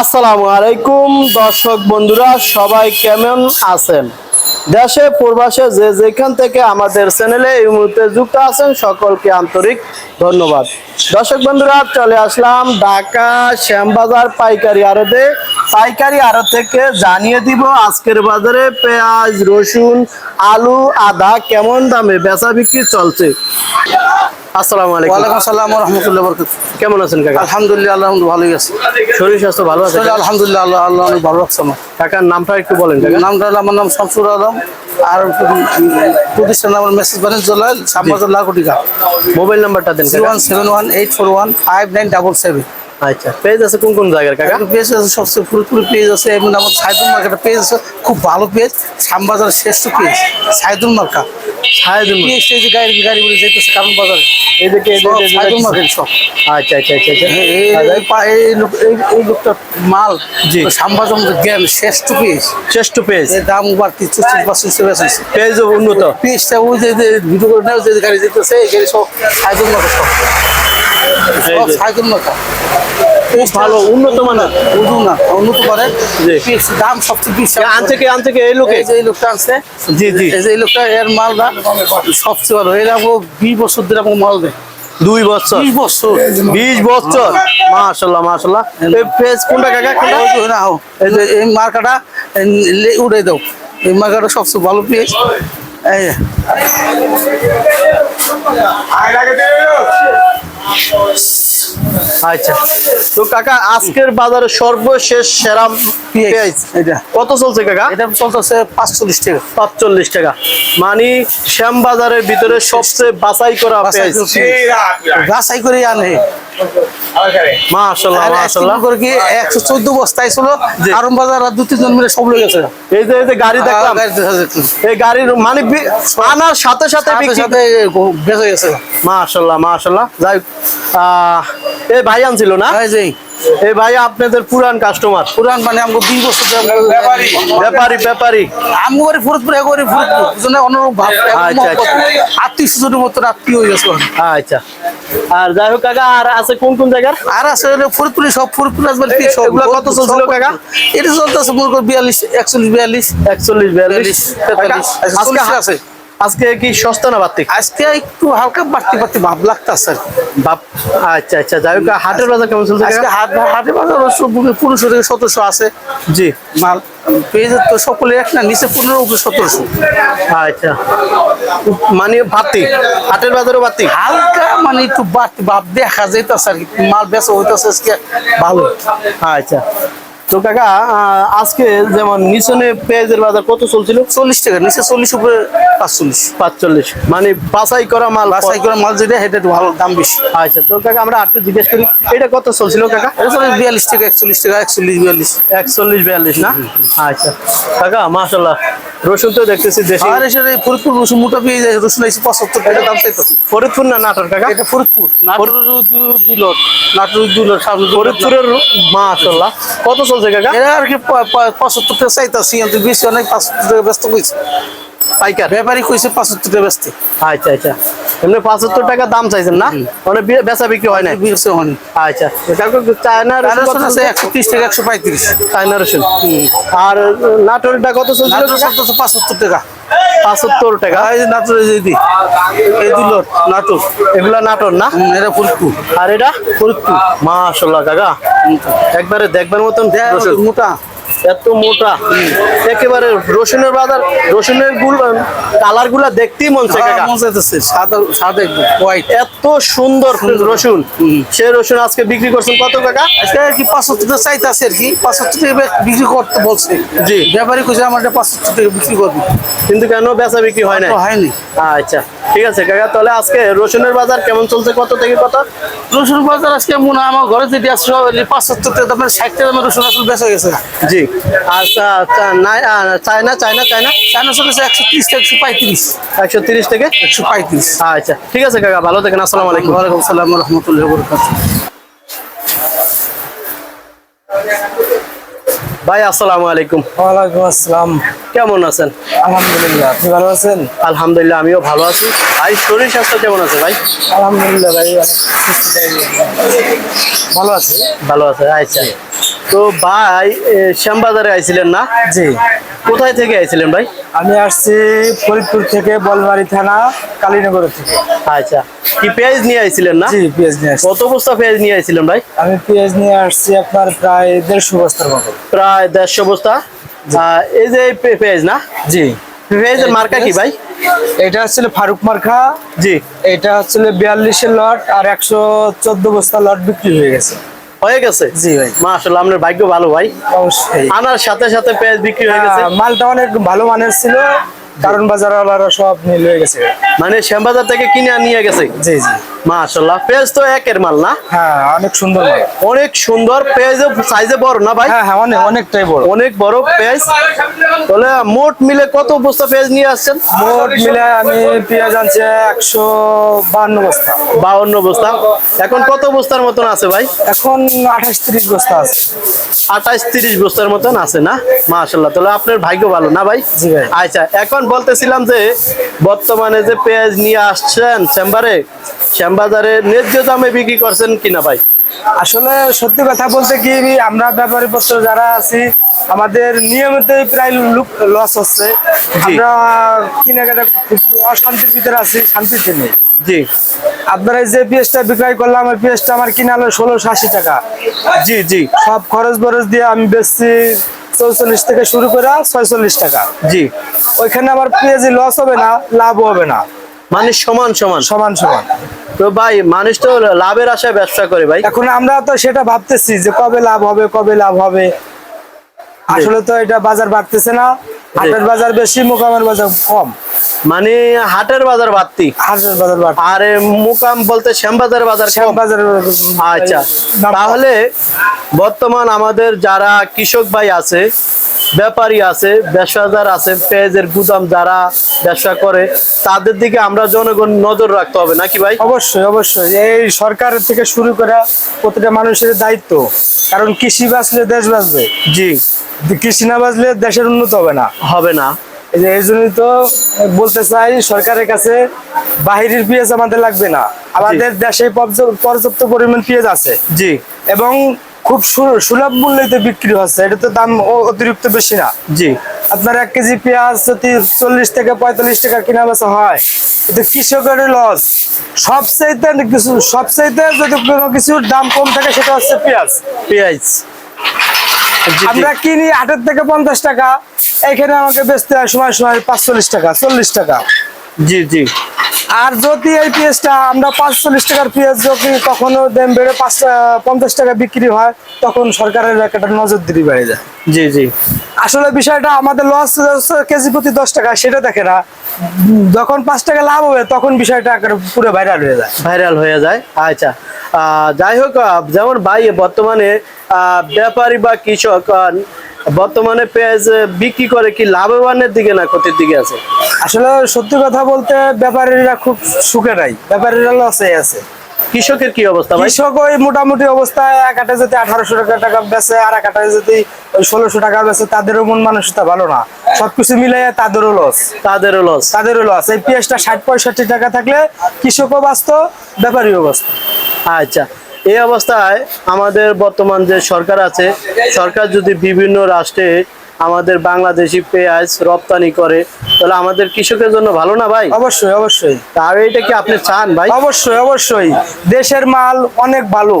আসসালামু আলাইকুম, দর্শক বন্ধুরা, সবাই কেমন আছেন? দেশে, প্রবাসে যে যেখান থেকে আমাদের চ্যানেলে এই মুহূর্তে যুক্ত আছেন, সকলকে আন্তরিক ধন্যবাদ। দর্শক বন্ধুরা, চলে আসলাম ঢাকা শ্যামবাজার পাইকারি আড়তে। পাইকারি আড়ত থেকে জানিয়ে দিব আজকের বাজারে পেঁয়াজ, রসুন, আলু, আদা কেমন দামে বেচা বিক্রি চলছে। আসসালামু আলাইকুম। ওয়ালাইকুম আসসালাম রহমতুল্লাহ বরকত। কেমন আছেন কাকা? আলহামদুলিল্লাহ আল্লাহ ভালোই আছে। শরীর স্বাস্থ্য ভালো আছে আলহামদুলিল্লাহ আল্লাহ আল্লাহ অনেক ভালো রাখছে আমার। কাকার নামটা একটু বলেন কাকা। নামটা হলো আমার নাম শামসুর আলম। আর প্রতিষ্ঠান আমার মেসেজ বানিয়ে জলাল শ্যামবাজার লাকুটিকা মোবাইল নাম্বারটা দেন one seven one eight four one five nine double seven. আচ্ছা পেজ আছে কোন কোন জায়গার কাকা? পেজ আছে সবচেয়ে পুরোপুরি পেজ আছে আমার সাইদুল পেজ আছে খুব ভালো পেজ শ্যামবাজারের শ্রেষ্ঠ পেজ সাইদুল মার্কা। এই যে গাড়ি গাড়িগুলো যেতেছে কারণ বাজারে। এদিকে এদিকে সাইদুল মার্কেট সব। আচ্ছা আচ্ছা আচ্ছা আচ্ছা। এই- লোক- এই- লোকটার মাল জি। শ্যামবাজার জ্ঞান শ্রেষ্ঠ পেজ। শ্রেষ্ঠ পেজ। এর দাম বাড়তি চল্লিশ পার্সেন্ট চলে আসছে পেজ উন্নত। পেজটা ওই যে যে ভিডিও করে নেয় যে গাড়ি যেতেছে এই গাড়ি সব সাইকেল মাথা সব। সাইকেল মাথা ভালো উন্নত মানের। না উন্নত করে দাম সবচেয়ে বেশি এ আনছে কে আনছে কে? এই লোকে? এই যে এই লোকটা আছে জি জি। এই যে এই লোকটা এর মালটা সবচেয়ে ভালো। এরা বছর ধরে মাল দেয়। দুই বছর? বিশ বছর। মাশাল্লাহ মাশাল্লাহ এই পেজ কোনটা কাকা কোনটা? না এই যে এই মার্কাটা উড়ে দাও। এই মার্কাটা সবচেয়ে ভালো পেজ এই আচ্ছা। তো কাকা আজকের বাজারে সর্বশেষ সেরা পেঁয়াজ এটা কত চলছে কাকা? এটা চলতেছে পাঁচচল্লিশ টাকা। পাঁচচল্লিশ টাকা। মানে শ্যামবাজারের ভিতরে সবচেয়ে বাছাই করা পেঁয়াজ। বাছাই করে আনে মাশাল্লাহ আর করে কি একশো চোদ্দ বস্তায় ছিল আরম বাজার আর দু তিনজন মিলে সব লেগেছে এই যে এই যে গাড়ি দেখলাম এই গাড়ির মানে আনার সাথে সাথে সাথে বিক্রি গেছে। মাশাল্লাহ মাশাল্লাহ যাই আহ, এই ভাই আনছিল না? এই যে এই ভাই আপনাদের পুরান কাস্টমার পুরান মানে আমাকে বিশ বছর ধরে আমগো- ব্যাপারি। ব্যাপারি আমগো করে ফরিদপুর এক ফরিদপুর। বুঝলে অনুরূপ ভাব। আচ্ছা, আচ্ছা। আত্মীয় স্বজনের মতো আত্মীয় হয়ে গেছে। আচ্ছা। আর যাই হোক কাকা আর আছে কোন কোন জায়গার আর আছে হলো সব ফুরপুরি আসবে কি সব এগুলো কত চলছিল কাকা? এটা চলতেছে মনে করো বিয়াল্লিশ একচল্লিশ বিয়াল্লিশ একচল্লিশ বিয়াল্লিশ তেতাল্লিশ, আজকে আছে। আজকে কি সস্তা না বাড়তি? আজকে একটু হালকা বাড়তি বাড়তি ভাব লাগতেছে। বাপ আচ্ছা আচ্ছা যাই হোক হাটের বাজার কেমন চলছে আজকে? হাট হাটে বাজার পনেরোশো থেকে সতেরোশো আছে। জি। মাল পেঁয়াজের তো সকলে এক না নিচে পনেরো উপরে সতেরোশো। আচ্ছা। মানে বাড়তি? হাটের বাজারও বাড়তি? হালকা মানে একটু বাড়তি ভাব দেখা যাইতেছে আর কি। মাল বেচা হইতেছে আজকে ভালো। আচ্ছা। তো কাকা আজকে যেমন নিচনে পেঁয়াজের বাজার কত চলছিল? চল্লিশ টাকা নিচে চল্লিশ উপরে পাঁচচল্লিশ। পাঁচচল্লিশ। মানে বাছাই করা মাল বাসাই করা মাল যেটা সেটা ভালো দাম বেশি। আচ্ছা তো কাকা আমরা একটু জিজ্ঞেস করি এটা কত চলছিল কাকা? বিয়াল্লিশ টাকা একচল্লিশ টাকা একচল্লিশ বিয়াল্লিশ। একচল্লিশ বিয়াল্লিশ না? আচ্ছা। কাকা মাশাল্লাহ রসুন তো দেখতেছি দেশি। আর এসে ফরিদপুর রসুন মোটা পেয়ে যায় রসুন এসে পঁচাত্তর টাকা দাম চাইতেছি। ফরিদপুর না নাটোর কাকা? এটা ফরিদপুর। নাটোর দুই লট। নাটোর দুই লট সামনে ফরিদপুরের মাশাল্লাহ কত চলছে কাকা? এরা আর কি পঁচাত্তর টাকা চাইতাছি কিন্তু বেশি অনেক পাঁচাত্তর টাকা ব্যস্ত কইছে। পাইকার? ব্যাপারী কইছে পাঁচাত্তর টাকা ব্যস্ত। আচ্ছা আচ্ছা। এমনি পাঁচাত্তর টাকা দাম চাইছেন না? মানে বেচা বিক্রি হয় না আচ্ছা। চায়না আর রসুন আছে একশো ত্রিশ টাকা একশো পঁয়ত্রিশ। চায়না রসুন। আর নাটোরটা কত চলছিল পাঁচাত্তর টাকা। পাঁচাত্তর নাটোর এই এগুলা নাটোর না? এটা ফরিদপুর। আর এটা? ফরিদপুর। মাশাল্লাহ কাকা। একবারে দেখবার মতন মোটা। এত মোটা। একেবারে রসুনের বাজার রসুনের গুল কালারগুলা দেখতেই মন কাকা। মজা যাচ্ছে সাদা এত সুন্দর রসুন। সে রসুন আজকে বিক্রি করছেন কত কাকা? আজকে কি পাঁচাত্তর টাকা চাইতেছে আর কি। পাঁচাত্তর টাকা বিক্রি করতে বলছে। জি। ব্যাপারী কইছে আমার পাঁচাত্তর টাকা বিক্রি করবি। কিন্তু কেন বেচা বিক্রি হয় না হয়নি। আচ্ছা। ঠিক আছে কাকা তাহলে আজকে রসুনের বাজার কেমন চলছে? কত থেকে কত? রসুন বাজার আজকে মনে হয় আমার ঘরে সব এই পাঁচাত্তর দামের ষাট টাকা রসুন আসলে বেঁচে গেছে। জি। আচ্ছা চায়না চায়না চায়না? চায়না চলেছে একশো ত্রিশ থেকে একশো পঁয়ত্রিশ। একশো তিরিশ থেকে? একশো পঁয়ত্রিশ। আচ্ছা ঠিক আছে কাকা ভালো থাকেন আসসালামু আলাইকুম। ওয়ালাইকুম আসসালাম রহমতুল্লাহ বরকাত ভাই আসসালামু আলাইকুম। ওয়ালাইকুম আসসালাম। কেমন আছেন? আলহামদুলিল্লাহ আপনি ভালো আছেন? আলহামদুলিল্লাহ আমিও ভালো আছি। ভাই শরীর স্বাস্থ্য কেমন আছে ভাই? আলহামদুলিল্লাহ ভাই ভালো আছে। ভালো আছে আচ্ছা। তো ভাই শ্যামবাজারে আইছিলেন না? জি। কোথায় থেকে আইছিলেন ভাই? আমি আসছি ফরিদপুর থেকে বলবাড়ি থানা কালীনগর থেকে। আচ্ছা। কি পেঁয়াজ নিয়ে আইছিলেন না? জি পেঁয়াজ নিয়ে কত বস্তা পেঁয়াজ নিয়ে আইছিলেন ভাই? আমি পেঁয়াজ নিয়ে আসছি আপনার প্রায় দেড়শো বস্তার মতো। প্রায় দেড়শো বস্তা? এই যে পেঁয়াজ না? জি। পেঁয়াজের মার্কা কি ভাই? এটা হচ্ছিল ফারুক মার্খা জি। এটা হচ্ছিল বিয়াল্লিশের লট আর একশো চোদ্দ বস্তা লট বিক্রি হয়ে গেছে। হয়ে গেছে? জি ভাই। মাশাআল্লাহ আপনার ভাগ্য ভালো ভাই। অবশ্যই। আনার সাথে সাথে পেঁয়াজ বিক্রি হয়ে গেছে। হ্যাঁ, মালটা অনেক ভালো মানের ছিল কারণ বাজার সব নিয়ে হয়ে গেছে। মানে শ্যামবাজার থেকে কিনে নিয়ে গেছে? জি জি। মাশাআল্লাহ পেঁয়াজ তো একের মাল না? হ্যাঁ অনেক সুন্দর মাল। অনেক সুন্দর সাইজে বড় না ভাই? হ্যাঁ হ্যাঁ অনেক অনেকটাই বড়। অনেক বড় তাহলে মোট মিলে কত বস্তা পেঁয়াজ নিয়ে আসছেন? মোট মিলে আমি পেঁয়াজ আনছি একশো বান্ন বস্তা। বাউন্ন বস্তা। এখন কত বস্তার মতন আছে ভাই? এখন আঠাশ তিরিশ বস্তা আছে। আঠাশ তিরিশ বস্তার মতন আছে না? মাশাল্লাহ তাহলে আপনার ভাগ্য ভালো না ভাই? জি ভাই। আচ্ছা এখন বলতেছিলাম যে বর্তমানে যে পেঁয়াজ নিয়ে আসছেন চেম্বারে শ্যামবাজারে ন্যায্য দামে বিক্রি করছেন কিনা ভাই? আসলে সত্যি কথা বলতে কি আমরা ব্যাপারী পত্র যারা আছি আমাদের নিয়মিতই প্রায় লস হচ্ছে। আমরা কেনাকাটা খুব অশান্তির ভিতরে আছি শান্তিতে নেই। জি। আপনারা এই যে পেঁয়াজটা বিক্রয় করলাম ওই পেঁয়াজটা আমার কিনা হলো ষোলোশো আশি টাকা। জি জি। সব খরচ বরচ দিয়ে আমি বেচছি চৌচল্লিশ থেকে শুরু করে ছয়চল্লিশ টাকা। জি। ওইখানে আমার পেঁয়াজি লস হবে না লাভ হবে না। মানে সমান সমান। সমান সমান। তো ভাই মানুষ তো লাভের আশায় ব্যবসা করে ভাই। এখন আমরা তো সেটা ভাবতেছি যে কবে লাভ হবে কবে লাভ হবে। আসলে তো এটা বাজার বাড়তেছে না। হাটের বাজার বেশি মোকামের বাজার কম। মানে হাটের বাজার বাড়তি। হাটের বাজার বাড়তি আরে মোকাম বলতে শ্যামবাজার বাজার কম। বাজার আচ্ছা তাহলে বর্তমান আমাদের যারা কৃষক ভাই আছে ব্যাপারী আছে ব্যবসাদার আছে পেঁয়াজের গুদাম যারা ব্যবসা করে তাদের দিকে আমরা জনগণ নজর রাখতে হবে নাকি ভাই? অবশ্যই অবশ্যই। এই সরকারের থেকে শুরু করা প্রতিটা মানুষের দায়িত্ব। কারণ কৃষি বাঁচলে দেশ বাঁচবে। জি। কৃষি না বাঁচলে দেশের উন্নত হবে না। হবে না। এই জন্যই তো বলতে চাই সরকারের কাছে বাহিরের পেঁয়াজ আমাদের লাগবে না। আমাদের দেশে পর্যাপ্ত- পর্যাপ্ত পরিমাণ পেঁয়াজ আছে। জি। এবং খুব সুলভ মূল্যতে বিক্রি হচ্ছে। এটা তো দাম অতিরিক্ত বেশি না। জি। আপনার এক কেজি পেঁয়াজ যদি চল্লিশ থেকে পঁয়তাল্লিশ টাকা কিনা বেচা হয় এটা কৃষকের লস সবচাইতে কিছু সবচাইতে যদি কোনো কিছুর দাম কম থাকে সেটা হচ্ছে পেঁয়াজ। পেঁয়াজ। আমরা কিনি আটের থেকে পঞ্চাশ টাকা এখানে আমাকে বেচতে হয় সময় সময় পাঁচচল্লিশ টাকা চল্লিশ টাকা। জি জি। আর যদি এই পেঁয়াজটা আমরা পাঁচচল্লিশ টাকার পেঁয়াজ যদি কখনো দাম বেড়ে পাঁচ পঞ্চাশ টাকা বিক্রি হয় তখন সরকারের একটা নজরদারি বেড়ে যায়। জি জি। আসলে বিষয়টা আমাদের লস কেজি প্রতি দশ টাকা সেটা দেখে না। যখন পাঁচ টাকা লাভ হবে তখন বিষয়টা পুরো ভাইরাল হয়ে যায়। ভাইরাল হয়ে যায়। আচ্ছা আহ, যাই হোক যেমন ভাই বর্তমানে আহ, ব্যাপারী বা কৃষক বর্তমানে পেঁয়াজ বিক্রি করে কি লাভবানের দিকে না ক্ষতির দিকে আছে? আসলে সত্যি কথা বলতে ব্যাপারীরা খুব সুখে নাই। ব্যাপারীরা লসে আছে। কৃষকের কি অবস্থা কৃষক ওই মোটামুটি অবস্থায় এক আটে যদি আঠারোশো টাকা টাকা বেচে আর এক আটে যদি ওই ষোলোশো টাকা বেচে তাদেরও মন মানসিকতা ভালো না। সবকিছু মিলাই তাদেরও লস। তাদেরও লস। তাদেরও লস। এই পেঁয়াজটা ষাট পঁয়ষট্টি টাকা থাকলে কৃষকও বাঁচত ব্যাপারীও বাঁচত আচ্ছা। এই অবস্থায় আমাদের বর্তমান যে সরকার আছে সরকার যদি বিভিন্ন রাষ্ট্রে আমাদের বাংলাদেশি পেঁয়াজ রপ্তানি করে তাহলে আমাদের কৃষকের জন্য ভালো না ভাই? অবশ্যই অবশ্যই। আর এটা কি আপনি চান ভাই? অবশ্যই অবশ্যই। দেশের মাল অনেক ভালো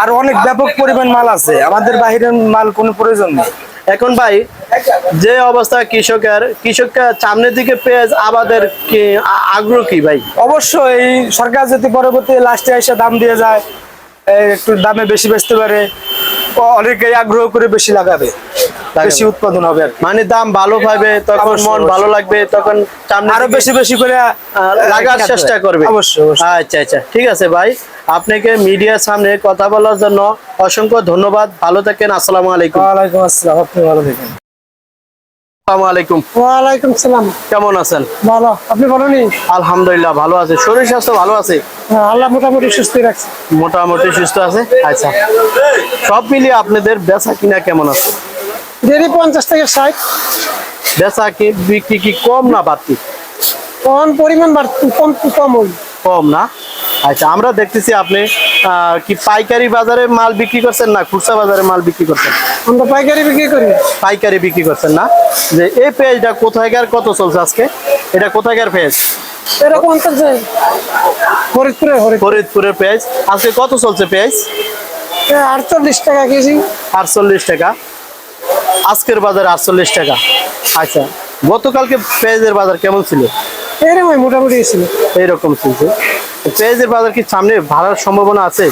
আর অনেক ব্যাপক পরিমাণ মাল আছে। আমাদের বাহিরের মাল কোনো প্রয়োজন নেই। এখন ভাই যে অবস্থা কৃষকের কৃষককে সামনের দিকে পেঁয়াজ আবাদের আগ্রহ কি ভাই? অবশ্যই সরকার যদি পরবর্তী লাস্টে এসে দাম দিয়ে যায় একটু দামে বেশি বেচতে পারে। অনেকেই আগ্রহ করে বেশি লাগাবে। বেশি উৎপাদন হবে মানে দাম ভালো পাবে তখন মন ভালো লাগবে তখন আরও বেশি বেশি করে লাগার চেষ্টা করবে। অবশ্যই আচ্ছা আচ্ছা ঠিক আছে ভাই। আপনাকে মিডিয়ার সামনে কথা বলার জন্য অসংখ্য ধন্যবাদ। ভালো থাকেন আসসালামু আলাইকুম। ওয়ালাইকুম আসসালাম আপনি ভালো আসসালামু আলাইকুম। ওয়ালাইকুম সালাম। কেমন আছেন? ভালো। আপনি ভালো নেই? আলহামদুলিল্লাহ ভালো আছে। শরীর স্বাস্থ্য ভালো আছে? আল্লাহ মোটামুটি সুস্থ রাখছে। মোটামুটি সুস্থ আছে? আচ্ছা। সব মিলিয়ে আপনাদের বেচা কিনা কেমন আছে? দেরি পঞ্চাশ থেকে ষাট। বেচা কি বিক্রি কি কম না বাড়তি? কম পরিমাণ বাড়তি কম কম কম না? আচ্ছা আমরা দেখতেছি আপনি কি পাইকারি বাজারে মাল বিক্রি করছেন না খুচরা বাজারে মাল বিক্রি করছেন? আমরা পাইকারি বিক্রি করি। পাইকারি বিক্রি করছেন না? যে এই পেঁয়াজটা কোথায়কার কত চলছে আজকে? এটা কোথায়কার পেঁয়াজ? এরকম চলছে ফরিদপুরে ফরিদপুর। ফরিদপুরের পেঁয়াজ। আজকে কত চলছে পেঁয়াজ? আটচল্লিশ টাকা কেজি। আটচল্লিশ টাকা। আজকের বাজার আটচল্লিশ টাকা। আচ্ছা গতকালকে পেঁয়াজের বাজার কেমন ছিল? এরকম মোটামুটি ছিল। এইরকম চলছে পেঁয়াজের বাজার কি সামনে ভাড়ার সম্ভাবনা আছে?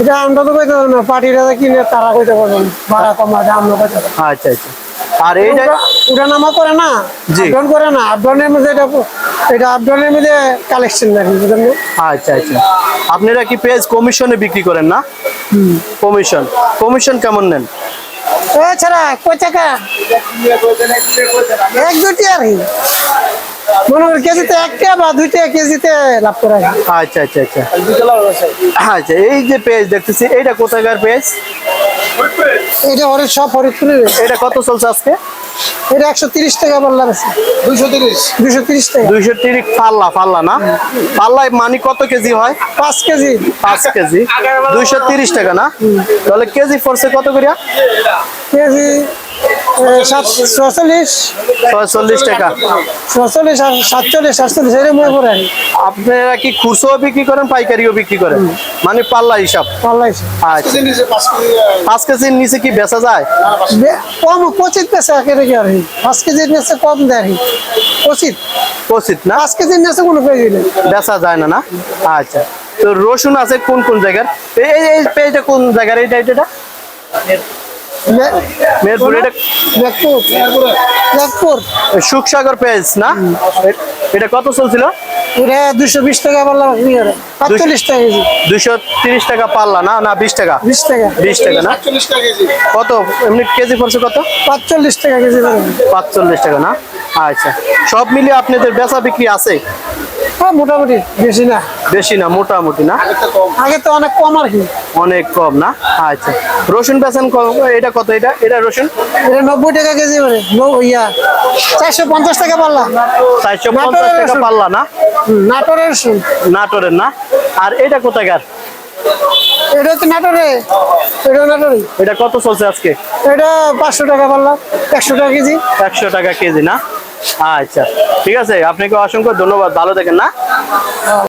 এটা আমরা তো কইতে পারব না পার্টিরা কিনে তারা কইতে পারব না ভাড়া কমা এটা আমরা আচ্ছা আচ্ছা। আর এইটা ওটা- ওটা নামা করে না। আপডাউন করে না আপডাউনের মধ্যে এটা এটা আপডাউনের মধ্যে কালেকশন বুঝলেন আচ্ছা আচ্ছা। আপনারা কি পেঁয়াজ কমিশনে বিক্রি করেন না? কমিশন কমিশন কেমন নেন? এছাড়া কয় টাকা? এক দুটি আর কি। মনে কেজিতে একটা বা দুইটা কেজিতে লাভ করা। আচ্ছা আচ্ছা আচ্ছা। আচ্ছা এই যে পেঁয়াজ দেখতেছি এইটা কোথাকার পেঁয়াজ এটা হরে সব ফরিদপুরের এটা কত চলছে আজকে? এটা একশো তিরিশ টাকা বললাম দুইশো তিরিশ। দুইশো তিরিশ টাকা। দুইশো তিরিশ পাল্লা পাল্লা না? পাল্লায় মানি কত কেজি হয়? পাঁচ কেজি। পাঁচ কেজি। দুইশো তিরিশ টাকা না? তাহলে কেজি পড়ছে কত করিয়া? কেজি ছচল্লিশ ছয়চল্লিশ? টাকা। ছচল্লিশ আর সাতচল্লিশ আপনারা কি খুচরো বিক্রি করেন পাইকারিও বিক্রি করেন? মানে পাল্লা হিসাব। আচ্ছা। পাঁচ কেজির নিচে কি বেচা যায়? কম পঁচিশ একেবারে আর কি। পাঁচ কেজির নিচে কম দেয় পঁচিশ। না? পাঁচ কেজির নিচে কোনো নেই বেচা যায় না না? আচ্ছা। তো রসুন আছে কোন কোন জায়গার? এই কোন জায়গার? এইটা এটা মেহেরপুর এটা সুখসাগর পেঁয়াজ না? এটা কত চলছিল? এটা দুশো বিশ টাকা কি আর টাকা কেজি। টাকা পাল্লা না না বিশ টাকা? বিশ টাকা। বিশ টাকা না? কত? এমনি কেজি পড়ছে কত? পাঁচচল্লিশ টাকা কেজি পড়বে। পাঁচচল্লিশ টাকা না? আচ্ছা। সব মিলিয়ে আপনাদের বেচা বিক্রি আছে? মোটামুটি বেশি না। বেশি না মোটামুটি না? আগে তো অনেক কম আর কি। অনেক কম না? আচ্ছা। রসুন বেচেন ক- এটা কত এটা? এটা রসুন? এটা নব্বই টাকা কেজি নব্বই ইয়া চারশো পঞ্চাশ টাকা পারলাম চারশো পঞ্চাশ টাকা রসুন। পাল্লা না? নাটোরের শুন নাটোরের না? আর এটা কোথাকার এটা হচ্ছে নাটোরে। এটা নাটোরে। এটা কত চলছে আজকে? এটা পাঁচশো টাকা পারলাম একশো টাকা কেজি। একশো টাকা কেজি না? আচ্ছা ঠিক আছে। আপনাকে অসংখ্য ধন্যবাদ। ভালো থাকেন না?